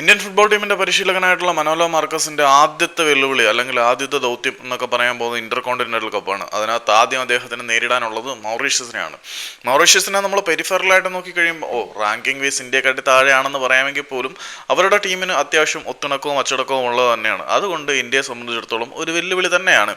Indian football ടീമിന്റെ പരിശീലകനായിട്ടുള്ള Manolo മാർക്കസിന്റെ ആദ്യത്തെ വെല്ലുവിളി അല്ലെങ്കിൽ ആദ്യത്തെ ദൗത്യം എന്നൊക്കെ പറയാൻ പോകുന്നത് ഇന്റർ കോണ്ടിനെന്റൽ കപ്പാണ്. അതിനകത്ത് ആദ്യം അദ്ദേഹത്തിന് നേരിടാനുള്ളത് മൗറീഷ്യസിനെയാണ്. മൗറീഷ്യസിനെ നമ്മൾ പെരിഫറലായിട്ട് നോക്കിക്കഴിയുമ്പോൾ ഓ റാങ്കിങ് വേസ് ഇന്ത്യക്കാട്ടി താഴെയാണെന്ന് പറയാമെങ്കിൽ പോലും അവരുടെ ടീമിന് അത്യാവശ്യം ഒത്തിണക്കവും അച്ചടക്കവും ഉള്ളത് തന്നെയാണ്. അതുകൊണ്ട് ഇന്ത്യയെ സംബന്ധിച്ചിടത്തോളം ഒരു വെല്ലുവിളി തന്നെയാണ്.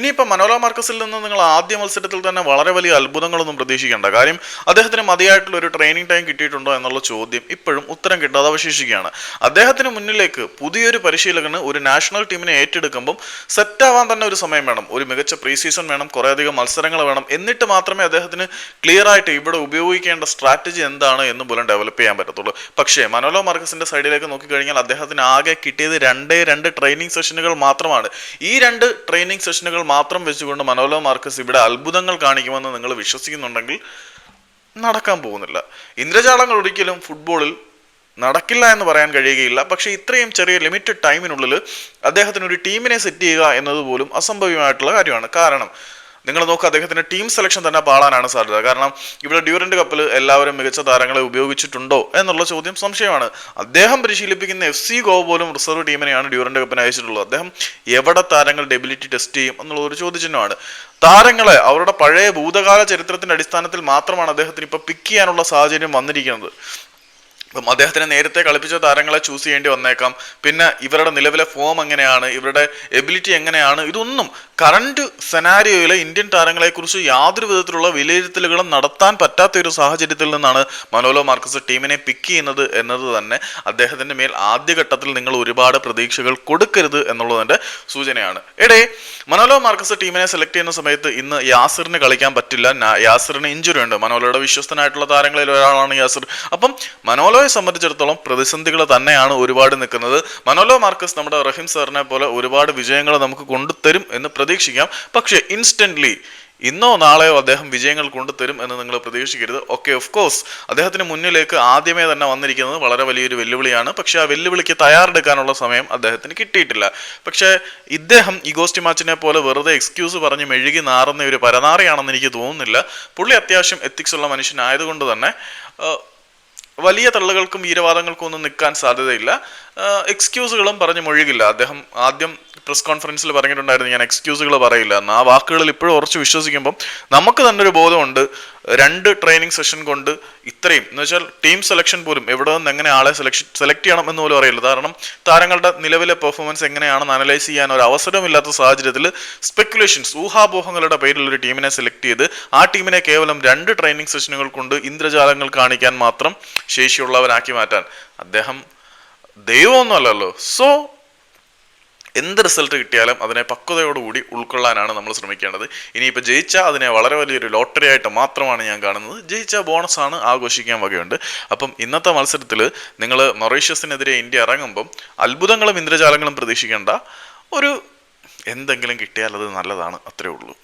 ഇനിയിപ്പോൾ മനോലോ മാർക്കസിൽ നിന്ന് നിങ്ങൾ ആദ്യ മത്സരത്തിൽ തന്നെ വളരെ വലിയ അത്ഭുതങ്ങളൊന്നും പ്രതീക്ഷിക്കേണ്ട. കാര്യം അദ്ദേഹത്തിന് മതിയായിട്ടുള്ള ഒരു ട്രെയിനിങ് ടൈം കിട്ടിയിട്ടുണ്ടോ എന്നുള്ള ചോദ്യം ഇപ്പോഴും ഉത്തരം കിട്ടാതെ അവശേഷിക്കുകയാണ്. അദ്ദേഹത്തിന് മുന്നിലേക്ക് പുതിയൊരു പരിശീലകന് ഒരു നാഷണൽ ടീമിനെ ഏറ്റെടുക്കുമ്പം സെറ്റാവാൻ തന്നെ ഒരു സമയം വേണം. ഒരു മികച്ച പ്രീ സീസൺ വേണം കുറേയധികം മത്സരങ്ങൾ വേണം എന്നിട്ട് മാത്രമേ അദ്ദേഹത്തിന് ക്ലിയർ ആയിട്ട് ഇവിടെ ഉപയോഗിക്കേണ്ട സ്ട്രാറ്റജി എന്താണ് എന്ന് പോലും ഡെവലപ്പ് ചെയ്യാൻ പറ്റത്തുള്ളൂ. പക്ഷേ മനോലോ മാർക്കസിന്റെ സൈഡിലേക്ക് നോക്കിക്കഴിഞ്ഞാൽ അദ്ദേഹത്തിന് ആകെ കിട്ടിയത് രണ്ടേ രണ്ട് ട്രെയിനിങ് സെഷനുകൾ മാത്രമാണ്. ഈ രണ്ട് ട്രെയിനിങ് സെഷനുകൾ മാത്രം വെച്ചുകൊണ്ട് മനോലോ മാർക്കസ് ഇവിടെ അത്ഭുതങ്ങൾ കാണിക്കുമെന്ന് നിങ്ങൾ വിശ്വസിക്കുന്നുണ്ടെങ്കിൽ നടക്കാൻ പോകുന്നില്ല. ഇന്ദ്രജാലങ്ങൾ ഒരിക്കലും ഫുട്ബോളിൽ നടക്കില്ല എന്ന് പറയാൻ കഴിയുകയില്ല. പക്ഷേ ഇത്രയും ചെറിയ ലിമിറ്റഡ് ടൈമിനുള്ളിൽ അദ്ദേഹത്തിന് ഒരു ടീമിനെ സെറ്റ് ചെയ്യുക എന്നത് പോലും അസംഭവ്യമായിട്ടുള്ള കാര്യമാണ്. കാരണം നിങ്ങൾ നോക്കുക അദ്ദേഹത്തിന്റെ ടീം സെലക്ഷൻ തന്നെ പാളാനാണ് സാധ്യത. കാരണം ഇവിടെ ഡ്യൂറന്റ് കപ്പിൽ എല്ലാവരും മികച്ച താരങ്ങളെ ഉപയോഗിച്ചിട്ടുണ്ടോ എന്നുള്ള ചോദ്യം സംശയമാണ്. അദ്ദേഹം പരിശീലിപ്പിക്കുന്ന എഫ് സി ഗോ പോലും റിസർവ് ടീമിനെയാണ് ഡ്യൂറന്റ് കപ്പിന് അയച്ചിട്ടുള്ളത്. അദ്ദേഹം എവിടെ താരങ്ങൾ ഡെബിലിറ്റി ടെസ്റ്റ് ചെയ്യും എന്നുള്ള ഒരു ചോദ്യചിഹ്നമാണ്. താരങ്ങളെ അവരുടെ പഴയ ഭൂതകാല ചരിത്രത്തിന്റെ അടിസ്ഥാനത്തിൽ മാത്രമാണ് അദ്ദേഹത്തിന് ഇപ്പൊ പിക്ക് ചെയ്യാനുള്ള സാഹചര്യം വന്നിരിക്കുന്നത്. ഇപ്പം അദ്ദേഹത്തിന് നേരത്തെ കളിപ്പിച്ച താരങ്ങളെ ചൂസ് ചെയ്യേണ്ടി വന്നേക്കാം. പിന്നെ ഇവരുടെ നിലവിലെ ഫോം എങ്ങനെയാണ്? ഇവരുടെ എബിലിറ്റി എങ്ങനെയാണ്? ഇതൊന്നും കറണ്ട് സെനാരിയോയിലെ ഇന്ത്യൻ താരങ്ങളെക്കുറിച്ച് യാതൊരു വിധത്തിലുള്ള വിലയിരുത്തലുകളും നടത്താൻ പറ്റാത്ത ഒരു സാഹചര്യത്തിൽ നിന്നാണ് മനോലോ മാർക്കസ് ടീമിനെ പിക്ക് ചെയ്യുന്നത് എന്നത് തന്നെ. അദ്ദേഹത്തിന്റെ മേൽ ആദ്യഘട്ടത്തിൽ നിങ്ങൾ ഒരുപാട് പ്രതീക്ഷകൾ കൊടുക്കരുത് എന്നുള്ളതിന്റെ സൂചനയാണ്. എടേ മനോലോ മാർക്കസ് ടീമിനെ സെലക്ട് ചെയ്യുന്ന സമയത്ത് ഇന്ന് യാസിറിന് കളിക്കാൻ പറ്റില്ല. യാസിറിന് ഇഞ്ചുറി ഉണ്ട്. മനോലോയുടെ വിശ്വസ്തനായിട്ടുള്ള താരങ്ങളിൽ ഒരാളാണ് യാസിർ. അപ്പം മനോലോയെ സംബന്ധിച്ചിടത്തോളം പ്രതിസന്ധികൾ തന്നെയാണ് ഒരുപാട് നിൽക്കുന്നത്. മനോലോ മാർക്കസ് നമ്മുടെ റഹീം സാറിനെ പോലെ ഒരുപാട് വിജയങ്ങൾ നമുക്ക് കൊണ്ടുതരും എന്ന് പ്രതീക്ഷിക്കാം. പക്ഷേ ഇൻസ്റ്റന്റ്ലി ഇന്നോ നാളെയോ അദ്ദേഹം വിജയങ്ങൾ കൊണ്ടുതരും എന്ന് നിങ്ങൾ പ്രതീക്ഷിക്കരുത്. ഓക്കെ ഓഫ് കോഴ്സ് അദ്ദേഹത്തിന് മുന്നിലേക്ക് ആദ്യമേ തന്നെ വന്നിരിക്കുന്നത് വളരെ വലിയൊരു വെല്ലുവിളിയാണ്. പക്ഷേ ആ വെല്ലുവിളിക്ക് തയ്യാറെടുക്കാനുള്ള സമയം അദ്ദേഹത്തിന് കിട്ടിയിട്ടില്ല. പക്ഷേ ഇദ്ദേഹം ഈ ഗോസ്റ്റ് മാച്ചിനെ പോലെ വെറുതെ എക്സ്ക്യൂസ് പറഞ്ഞ് മെഴുകി നാറുന്ന ഒരു പരനാറിയാണെന്ന് എനിക്ക് തോന്നുന്നില്ല. പുള്ളി അത്യാവശ്യം എത്തിക്സ് ഉള്ള മനുഷ്യനായതുകൊണ്ട് തന്നെ വലിയ തള്ളുകൾക്കും വീരവാദങ്ങൾക്കും ഒന്നും നിൽക്കാൻ സാധ്യതയില്ല. എക്സ്ക്യൂസുകളും പറഞ്ഞ് മൊഴികില്ല. അദ്ദേഹം ആദ്യം പ്രസ് കോൺഫറൻസിൽ പറഞ്ഞിട്ടുണ്ടായിരുന്നു ഞാൻ എക്സ്ക്യൂസുകൾ പറയില്ല. എന്ന് ആ വാക്കുകളിൽ ഇപ്പോഴും ഉറച്ച് വിശ്വസിക്കുമ്പം നമുക്ക് തന്നെ ഒരു ബോധമുണ്ട് രണ്ട് ട്രെയിനിങ് സെഷൻ കൊണ്ട് ഇത്രയും. എന്ന് വെച്ചാൽ ടീം സെലക്ഷൻ പോലും എവിടെ നിന്ന് എങ്ങനെ ആളെ സെലക്ഷൻ സെലക്ട് ചെയ്യണം എന്ന് പോലും അറിയില്ല. കാരണം താരങ്ങളുടെ നിലവിലെ പെർഫോമൻസ് എങ്ങനെയാണെന്ന് അനലൈസ് ചെയ്യാൻ ഒരു അവസരമില്ലാത്ത സാഹചര്യത്തിൽ സ്പെക്കുലേഷൻസ് ഊഹാപോഹങ്ങളുടെ പേരിൽ ഒരു ടീമിനെ സെലക്ട് ചെയ്ത് ആ ടീമിനെ കേവലം രണ്ട് ട്രെയിനിങ് സെഷനുകൾ കൊണ്ട് ഇന്ദ്രജാലങ്ങൾ കാണിക്കാൻ മാത്രം ശേഷിയുള്ളവരാക്കി മാറ്റാൻ. അദ്ദേഹം ദൈവമൊന്നുമല്ലല്ലോ. സോ എന്ത് റിസൾട്ട് കിട്ടിയാലും അതിനെ പക്വതയോടുകൂടി ഉൾക്കൊള്ളാനാണ് നമ്മൾ ശ്രമിക്കേണ്ടത്. ഇനിയിപ്പോൾ ജയിച്ചാൽ അതിനെ വളരെ വലിയൊരു ലോട്ടറി ആയിട്ട് മാത്രമാണ് ഞാൻ കാണുന്നത്. ജയിച്ചാൽ ബോണസ് ആണ് ആഘോഷിക്കാൻ വകയുണ്ട്. അപ്പം ഇന്നത്തെ മത്സരത്തിൽ നിങ്ങൾ മൊറീഷ്യസിനെതിരെ ഇന്ത്യ ഇറങ്ങുമ്പം അത്ഭുതങ്ങളും ഇന്ദ്രജാലങ്ങളും പ്രതീക്ഷിക്കേണ്ട ഒരു എന്തെങ്കിലും കിട്ടിയാൽ അത് നല്ലതാണ് അത്രേ ഉള്ളൂ.